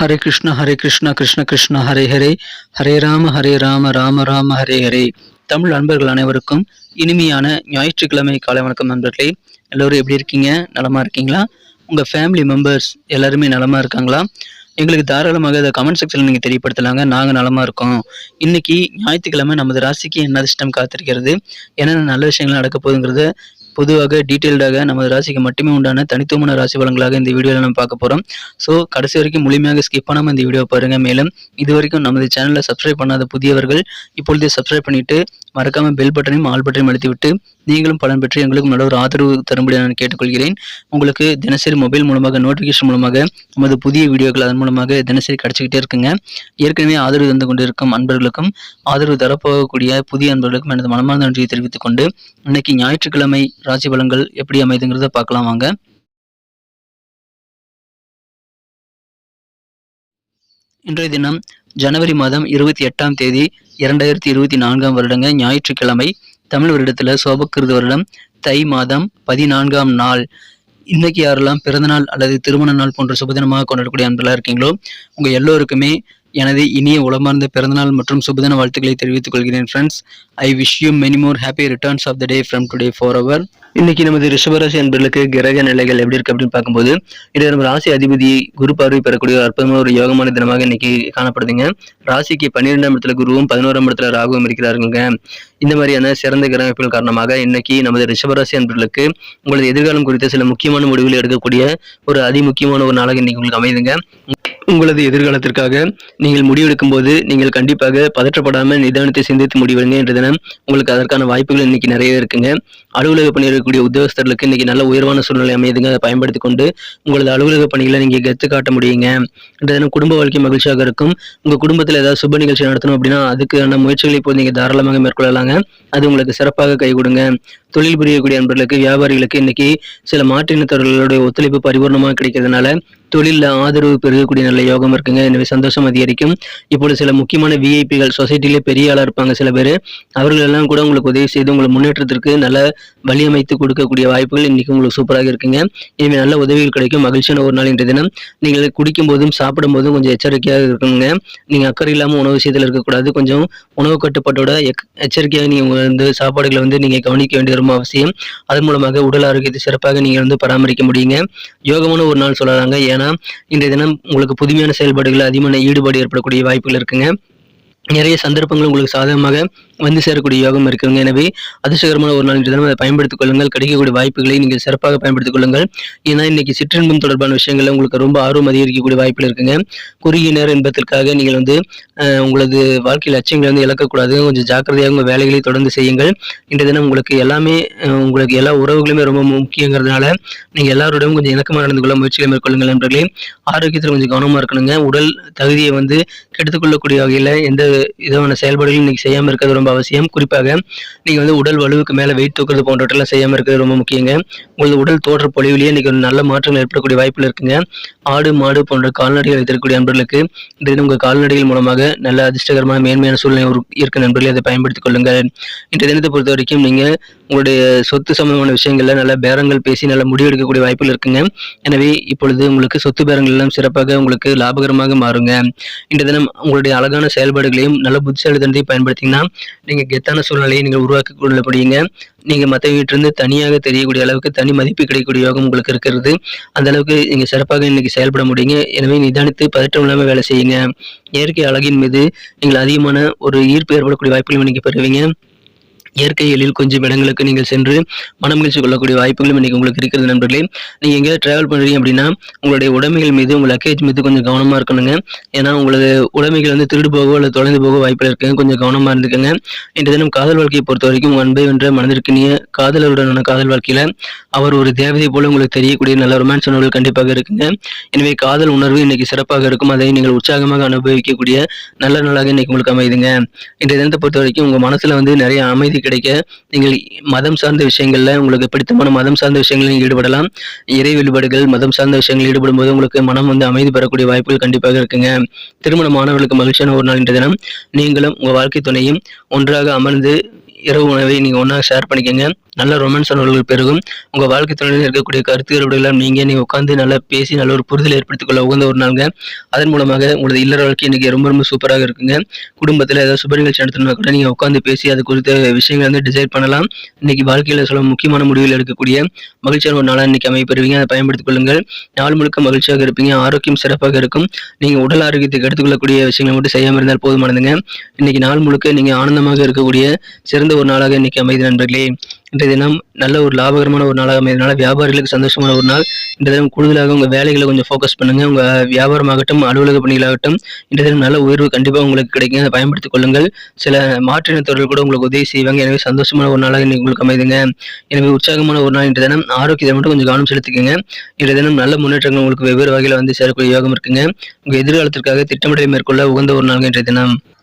ஹரே கிருஷ்ண ஹரே கிருஷ்ண கிருஷ்ண கிருஷ்ண ஹரே ஹரே ஹரே ராம ஹரே ராம ராம ராம ஹரே ஹரே தமிழ் நண்பர்கள் அனைவருக்கும் இனிமையான ஞாயிற்றுக்கிழமை காலை வணக்கம் நண்பர்களே. எல்லோரும் எப்படி இருக்கீங்க? நலமா இருக்கீங்களா? உங்கள் ஃபேமிலி மெம்பர்ஸ் எல்லாருமே நலமாக இருக்காங்களா? எங்களுக்கு தாராளமாக இதை கமெண்ட் செக்ஷனில் நீங்கள் தெரியப்படுத்தலாங்க. நாங்கள் நலமாக இருக்கோம். இன்னைக்கு ஞாயிற்றுக்கிழமை நமது ராசிக்கு என்ன அதிர்ஷ்டம் காத்திருக்கிறது? என்னென்ன நல்ல விஷயங்கள் நடக்க போகுதுங்கிறத பொதுவாக டீட்டெயில்டாக நமது ராசிக்கு மட்டுமே உண்டான தனித்துவமான ராசி பலன்களாக இந்த வீடியோவில் நம்ம பார்க்க போகிறோம் ஸோ கடைசி வரைக்கும் முழுமையாக ஸ்கிப் பண்ணாமல் இந்த வீடியோ பாருங்கள் மேலும் இது வரைக்கும் நமது சேனலை சப்ஸ்கிரைப் பண்ணாத புதியவர்கள் இப்பொழுதே சப்ஸ்கிரைப் பண்ணிட்டு மறக்காமல் பெல் பட்டனையும் ஆல் பட்டனையும் அழுத்திவிட்டு நீங்களும் பலன் பெற்று எங்களுக்கு நல்ல ஒரு ஆதரவு தரும்படி நான் கேட்டுக்கொள்கிறேன். உங்களுக்கு தினசரி மொபைல் மூலமாக நோட்டிஃபிகேஷன் மூலமாக நமது புதிய வீடியோக்கள் அதன் மூலமாக தினசரி கிடச்சிக்கிட்டே இருக்குங்க. ஏற்கனவே ஆதரவு தந்து கொண்டிருக்கும் அன்பர்களுக்கும் ஆதரவு தரப்போகக்கூடிய புதிய அன்பர்களுக்கும் எனது மனமார்ந்த நன்றியை தெரிவித்துக் கொண்டு இன்னைக்கு ஞாயிற்றுக்கிழமை ராசி பலன்கள் எப்படி அமைதுங்கிறத பார்க்கலாம் வாங்க. இன்றைய தினம் ஜனவரி மாதம் இருபத்தி எட்டாம் தேதி இரண்டாயிரத்தி இருபத்தி நான்காம் வருடங்க ஞாயிற்றுக்கிழமை தமிழ் வருடத்துல சோபக்கிருது வருடம் தை மாதம் பதினான்காம் நாள். இன்னைக்கு யாரெல்லாம் பிறந்தநாள் அல்லது திருமண நாள் போன்ற சுபதினமாக கொண்டாடக்கூடிய அன்பெல்லாம் இருக்கீங்களோ உங்க எல்லோருக்குமே எனது இனிய உளமார்ந்த பிறந்தநாள் மற்றும் சுபதின வாழ்த்துக்களை தெரிவித்துக் கொள்கிறேன் friends I wish you many more happy returns of the day from today for our இன்னைக்கு நமது ரிஷபராசி அன்பர்களுக்கு கிரக நிலைகள் எப்படி இருக்கு அப்படின்னு பார்க்கும்போது இது நம்ம ராசி அதிபதி குரு பார்வை பெறக்கூடிய ஒரு அற்புதமான ஒரு யோகமான தினமாக இன்னைக்கு காணப்படுதுங்க. ராசிக்கு பன்னிரெண்டாம் இடத்துல குருவும் பதினோராம் இடத்துல ராகுவும் இருக்கிறாருங்க இந்த மாதிரியான சிறந்த கிரக காரணமாக இன்னைக்கு நமது ரிஷபராசி அன்பர்களுக்கு உங்களது எதிர்காலம் குறித்த சில முக்கியமான முடிவுகள் எடுக்கக்கூடிய ஒரு அதிமுக்கியமான ஒரு நாளாக இன்னைக்கு உங்களுக்கு அமைதுங்க. உங்களது எதிர்காலத்திற்காக நீங்கள் முடிவெடுக்கும் போது நீங்கள் கண்டிப்பாக பதற்றப்படாமல் நிதானத்தை சிந்தித்து முடிவெடுங்க என்ற தினம் உங்களுக்கு அதற்கான வாய்ப்புகள் இன்னைக்கு நிறைய இருக்குங்க. அலுவலக பணியில் இருக்கக்கூடிய உத்தியோகஸ்தர்களுக்கு இன்னைக்கு நல்ல உயர்வான சூழ்நிலை அமையுதுங்க. அதை பயன்படுத்தி கொண்டு உங்களது அலுவலக பணிகளை நீங்கள் கெத்து காட்ட முடியுங்க. என்ற தினம் குடும்ப வாழ்க்கை மகிழ்ச்சியாக இருக்கும். உங்கள் குடும்பத்தில் ஏதாவது சுப நிகழ்ச்சி நடத்தணும் அப்படின்னா அதுக்கான முயற்சிகளை இப்போது நீங்கள் தாராளமாக மேற்கொள்ளலாங்க. அது உங்களுக்கு சிறப்பாக கை கொடுங்க. தொழில் புரியக்கூடிய அன்பர்களுக்கு வியாபாரிகளுக்கு இன்னைக்கு சில மாற்றினத்தவர்களுடைய ஒத்துழைப்பு பரிபூர்ணமாக கிடைக்கிறதுனால தொழிலில் ஆதரவு பெருகக்கூடிய நல்ல யோகம் இருக்குங்க. எனவே சந்தோஷம் அதிகரிக்கும். இப்பொழுது சில முக்கியமான விஐபிகள் சொசைட்டிலே பெரிய ஆளாக இருப்பாங்க சில பேர். அவர்கள் எல்லாம் கூட உங்களுக்கு உதவி செய்து உங்களை முன்னேற்றத்திற்கு நல்ல வழியமைத்து கொடுக்கக்கூடிய வாய்ப்புகள் இன்னைக்கு உங்களுக்கு சூப்பராக இருக்குங்க. இனிமேல் நல்ல உதவிகள் கிடைக்கும். மகிழ்ச்சியான ஒரு நாள் இன்றைய தினம். நீங்கள் குடிக்கும் போதும் சாப்பிடும் போதும் கொஞ்சம் எச்சரிக்கையாக இருக்கணுங்க. நீங்கள் அக்கறை இல்லாமல் உணவு விஷயத்தில் இருக்கக்கூடாது. கொஞ்சம் உணவு கட்டுப்பாட்டோட எக் எச்சரிக்கையாக நீங்கள் வந்து சாப்பாடுகளை வந்து நீங்கள் கவனிக்க ரொம்ப அவசியம். அதன் மூலமாக உடல் ஆரோக்கியத்தை சிறப்பாக நீங்கள் வந்து பராமரிக்க முடியுங்க. யோகமான ஒரு நாள் சொல்லலாங்க ஏன்னா இந்த தினம் உங்களுக்கு புதுமையான செயல்பாடுகள் அதிகமான ஈடுபாடு ஏற்படக்கூடிய வாய்ப்புகள் இருக்குங்க. நிறைய சந்தர்ப்பங்கள் உங்களுக்கு சாதகமாக வந்து சேரக்கூடிய யோகம் இருக்குங்க. எனவே அதிர்ஷ்டகரமான ஒரு நாள் இன்று தினம் அதை பயன்படுத்திக் கொள்ளுங்கள். கிடைக்கக்கூடிய வாய்ப்புகளை நீங்கள் சிறப்பாக பயன்படுத்திக் கொள்ளுங்கள். ஏன்னா இன்னைக்கு சிற்றின்பம் தொடர்பான விஷயங்கள்ல உங்களுக்கு ரொம்ப ஆர்வம் அதிகரிக்கக்கூடிய வாய்ப்புகள் இருக்குங்க. குறுகிய நேர இன்பத்திற்காக நீங்கள் வந்து உங்களது வாழ்க்கை லட்சியங்களை வந்து இழக்கக்கூடாது. கொஞ்சம் ஜாக்கிரதையாக உங்கள் வேலைகளை தொடர்ந்து செய்யுங்கள். இன்றைய தினம் உங்களுக்கு எல்லாமே உங்களுக்கு எல்லா உறவுகளுமே ரொம்ப முக்கியங்கிறதுனால நீங்கள் எல்லாரோடையும் கொஞ்சம் இணக்கமாக நடந்து கொள்ள முயற்சிகளை மேற்கொள்ளுங்கள் நண்பர்களே. ஆரோக்கியத்தில் கொஞ்சம் கவனமாக இருக்கணுங்க. உடல் தகுதியை வந்து கெடுத்துக்கொள்ளக்கூடிய வகையில் எந்த விதமான செயல்பாடுகள் இன்னைக்கு செய்யாமல் இருக்கிறது ரொம்ப அவசியம். குறிப்பாக நீங்கள் வந்து உடல் வலுவுக்கு மேலே வெயிட் தூக்குறது போன்றவற்றெல்லாம் செய்யாமல் இருக்கிறது ரொம்ப முக்கியங்க. உங்களது உடல் தோற்ற பொலிவிலேயே இன்னைக்கு ஒரு நல்ல மாற்றங்கள் ஏற்படக்கூடிய வாய்ப்பில் இருக்குங்க. ஆடு மாடு போன்ற கால்நடைகள் வைத்திருக்கக்கூடிய நண்பர்களுக்கு இன்றைய தினம் உங்கள் கால்நடைகள் மூலமாக நல்ல அதிர்ஷ்டகரமான மேன்மையான சூழ்நிலை இருக்க நண்பர்களே அதை பயன்படுத்திக் கொள்ளுங்கள். இன்றைய தினத்தை பொறுத்த வரைக்கும் நீங்கள் உங்களுடைய சொத்து சம்பந்தமான விஷயங்களில் நல்ல பேரங்கள் பேசி நல்ல முடிவெடுக்கக்கூடிய வாய்ப்புகள் இருக்குங்க. எனவே இப்பொழுது உங்களுக்கு சொத்து பேரங்கள் எல்லாம் சிறப்பாக உங்களுக்கு லாபகரமாக மாறுங்க. இன்றைய தினம் உங்களுடைய அழகான செயல்பாடுகளையும் நல்ல புத்திசாலித்தனத்தையும் பயன்படுத்திங்கன்னா நீங்கள் கெத்தான சூழ்நிலையை நீங்கள் உருவாக்கி கொள்ள முடியுங்க மற்ற மற்றவங்கிட்டிருந்து தனியாக தெரியக்கூடிய அளவுக்கு தனி மதிப்பு கிடைக்கக்கூடிய யோகம் உங்களுக்கு இருக்கிறது. அந்த அளவுக்கு நீங்கள் சிறப்பாக இன்னைக்கு செயல்பட முடியுங்க. எனவே நிதானித்து பதற்றம் இல்லாமல் வேலை செய்யுங்க. இயற்கை அழகின் மீது நீங்கள் அதிகமான ஒரு ஈர்ப்பு ஏற்படக்கூடிய வாய்ப்புகளும் இன்னைக்கு பெறுவீங்க. இயற்கை எழில் கொஞ்சம் இடங்களுக்கு நீங்கள் சென்று மனம் மகிழ்ச்சி கொள்ளக்கூடிய வாய்ப்புகளும் இன்னைக்கு உங்களுக்கு இருக்கிறது நண்பர்களே. நீங்கள் எங்கேயாவது ட்ராவல் பண்ணுறீங்க அப்படின்னா உங்களுடைய உடைமைகள் மீது உங்கள் லக்கேஜ் மீது கொஞ்சம் கவனமா இருக்கணுங்க. ஏன்னா உங்களது உடைமைகள் வந்து திருடு போகவோ அல்லது தொலைந்து போக வாய்ப்புகள் இருக்குங்க. கொஞ்சம் கவனமா இருந்துக்கங்க. இன்றைய தினம் காதல் வாழ்க்கையை பொறுத்த வரைக்கும் உங்கள் அன்பை வென்ற மனதிற்கினிய காதலருடனான காதல் வாழ்க்கையில அவர் ஒரு தேவதை போல உங்களுக்கு தெரியக்கூடிய நல்ல ரொமான்ஸ் உணர்வுகள் கண்டிப்பாக இருக்குங்க. எனவே காதல் உணர்வு இன்னைக்கு சிறப்பாக இருக்கும். அதை நீங்கள் உற்சாகமாக அனுபவிக்கக்கூடிய நல்ல நாளாக இன்னைக்கு உங்களுக்கு அமையுதுங்க. இன்றைய தினத்தை பொறுத்த வரைக்கும் உங்க மனசில் வந்து நிறைய அமைதி கிடைக்க நீங்கள் மதம் சார்ந்த விஷயங்கள்ல உங்களுக்கு பிடித்தமான மதம் சார்ந்த விஷயங்களில் ஈடுபடலாம். இறை வழிபாடுகள் மதம் சார்ந்த விஷயங்களில் ஈடுபடும் போது உங்களுக்கு மனம் வந்து அமைதி பெறக்கூடிய வாய்ப்புகள் கண்டிப்பாக இருக்குங்க. திருமண மாணவர்களுக்கு மகிழ்ச்சியான ஒரு நாள் இன்றைய தினம். நீங்களும் உங்க வாழ்க்கை துணையும் ஒன்றாக அமர்ந்து இரவு உணவை நீங்கள் ஒன்றா ஷேர் பண்ணிக்கோங்க. நல்ல ரொமான்ஸ் உணர்வுகள் பெருகும். உங்கள் வாழ்க்கை துணையில் இருக்கக்கூடிய கருத்துக்கள் எல்லாம் நீங்கள் நீங்கள் உட்காந்து நல்லா பேசி நல்ல ஒரு புரிதல் ஏற்படுத்திக் கொள்ள உகந்த ஒரு நாளுங்க. அதன் மூலமாக உங்களது இல்லற வாழ்க்கை இன்னைக்கு ரொம்ப ரொம்ப சூப்பராக இருக்குங்க. குடும்பத்தில் ஏதாவது சுப நிகழ்ச்சி நடத்தணும்னா கூட நீங்கள் உட்காந்து பேசி அது குறித்த விஷயங்களை வந்து டிசைட் பண்ணலாம். இன்னைக்கு வாழ்க்கையில் சில முக்கியமான முடிவுகள் எடுக்கக்கூடிய மகிழ்ச்சியான ஒரு நாளாக இன்னைக்கு அமைப்பெறுவீங்க அதை பயன்படுத்திக் கொள்ளுங்கள். நாள் முழுக்க மகிழ்ச்சியாக இருப்பீங்க. ஆரோக்கியம் சிறப்பாக இருக்கும். நீங்கள் உடல் ஆரோக்கியத்துக்கு எடுத்துக்கொள்ளக்கூடிய விஷயங்களை மட்டும் செய்யாமல் இருந்தால் போதுமானதுங்க. இன்னைக்கு நாள் முழுக்க நீங்கள் ஆனந்தமாக இருக்கக்கூடிய சிறந்த ஒரு நாளாக இன்னைக்கு அமைதி நண்பர்களே இன்றைய தினம் நல்ல ஒரு லாபகரமான ஒரு நாளாக அமைதினால வியாபாரிகளுக்கு சந்தோஷமான ஒரு நாள். இன்றைய தினம் கூடுதலாக உங்கள் வேலைகளை கொஞ்சம் ஃபோக்கஸ் பண்ணுங்க. உங்கள் வியாபாரமாகட்டும் அலுவலக பணிகளாகட்டும் இன்றைய தினம் நல்ல உயர்வு கண்டிப்பாக உங்களுக்கு கிடைக்கும் அதை பயன்படுத்திக் கொள்ளுங்கள். சில மாற்றினத்தவர்கள் கூட உங்களுக்கு உதவி செய்வாங்க. எனவே சந்தோஷமான ஒரு நாளாக இன்னைக்கு உங்களுக்கு அமைதுங்க. எனவே உற்சாகமான ஒரு நாள் இன்றைய தினம். ஆரோக்கியத்தை மட்டும் கொஞ்சம் கவனம் செலுத்திக்கங்க. இன்றைய தினம் நல்ல முன்னேற்றங்கள் உங்களுக்கு வெவ்வேறு வகையில் வந்து சேரக்கூடிய யோகம் இருக்குங்க. உங்கள் எதிர்காலத்திற்காக திட்டமிடலை மேற்கொள்ள உகந்த ஒரு நாள் இன்றைய தினம்.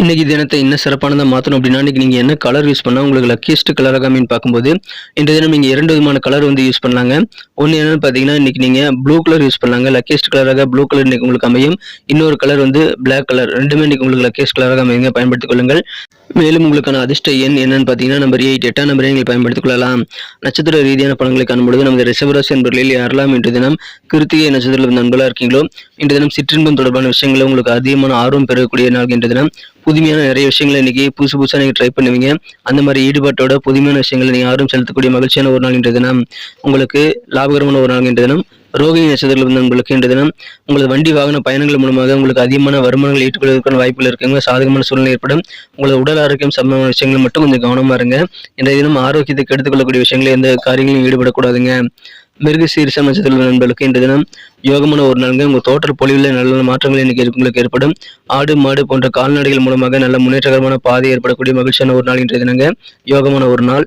இன்றைக்கி தினத்தை இன்னும் சிறப்பானதாக மாற்றணும் அப்படின்னா இன்னைக்கு நீங்கள் என்ன கலர் யூஸ் பண்ணால் உங்களுக்கு லக்கியஸ்ட் கலராக மீன் பார்க்கும்போது இந்த தினம் நீங்கள் இரண்டு விதமான கலர் வந்து யூஸ் பண்ணலாங்க. ஒன்று என்னன்னு பார்த்தீங்கன்னா இன்னைக்கு நீங்கள் ப்ளூ கலர் யூஸ் பண்ணலாங்க. லக்கியஸ்ட் கலராக ப்ளூ கலர் இன்னைக்கு உங்களுக்கு அமையும். இன்னொரு கலர் வந்து பிளாக் கலர் ரெண்டுமே இன்றைக்கி உங்களுக்கு லக்கியஸ்ட் கலராக அமையுங்க. பயன்படுத்திக் கொள்ளுங்கள். மேலும் உங்களுக்கான அதிர்ஷ்ட எண் என்னன்னு பார்த்தீங்கன்னா நம்பர் எயிட் எட்டாம் நம்பரை நீங்கள் பயன்படுத்திக் கொள்ளலாம். நட்சத்திர ரீதியான பலன்களை காணும்பொழுது நமது ரிஷபராசி என்பர்களில் யாரெல்லாம் இன்று தினம் கிருத்திகை நட்சத்திரத்தில் நண்பர்களாக இருக்கீங்களோ இன்று தினம் சிற்றின்பம் தொடர்பான விஷயங்களை உங்களுக்கு அதிகமான ஆர்வம் பெறக்கூடிய நாள் இன்று தினம். புதுமையான நிறைய விஷயங்களை இன்னைக்கு புதுசு புதுசாக நீங்கள் ட்ரை பண்ணுவீங்க. அந்த மாதிரி ஈடுபாட்டோட புதுமையான விஷயங்களை நீங்கள் ஆர்வம் செலுத்தக்கூடிய மகிழ்ச்சியான ஒரு நாள் இன்றைய தினம். உங்களுக்கு லாபகரமான ஒரு நாள் இன்றைய தினம். ரோகிணி நட்சத்திரத்தில் இருந்த உங்களுக்கு இன்றைய தினம் உங்களது வண்டி வாகன பயணங்கள் மூலமாக உங்களுக்கு அதிகமான வருமானங்கள் ஈட்டுக்கொள்வதற்கான வாய்ப்புகள் இருக்குங்க சாதகமான சூழ்நிலை ஏற்படும். உங்களது உடல் ஆரோக்கியம் சம்பந்தமான விஷயங்கள் மட்டும் கொஞ்சம் கவனமா இருங்க. இன்றைய தினம் ஆரோக்கியத்தை எடுத்துக்கொள்ளக்கூடிய விஷயங்களை எந்த காரியங்களையும் ஈடுபடக்கூடாதுங்க. மிருக சீரிசம் நட்சத்திர நண்பர்களுக்கு இன்றைய தினம் யோகமான ஒரு நாளுங்க. உங்கள் தோற்ற பொலிவில் நல்ல நல்ல மாற்றங்கள் இன்னைக்கு உங்களுக்கு ஏற்படும். ஆடு மாடு போன்ற கால்நடைகள் மூலமாக நல்ல முன்னேற்றகரமான பாதை ஏற்படக்கூடிய மகிழ்ச்சியான ஒரு நாள் இன்றைய தினங்க. யோகமான ஒரு நாள்.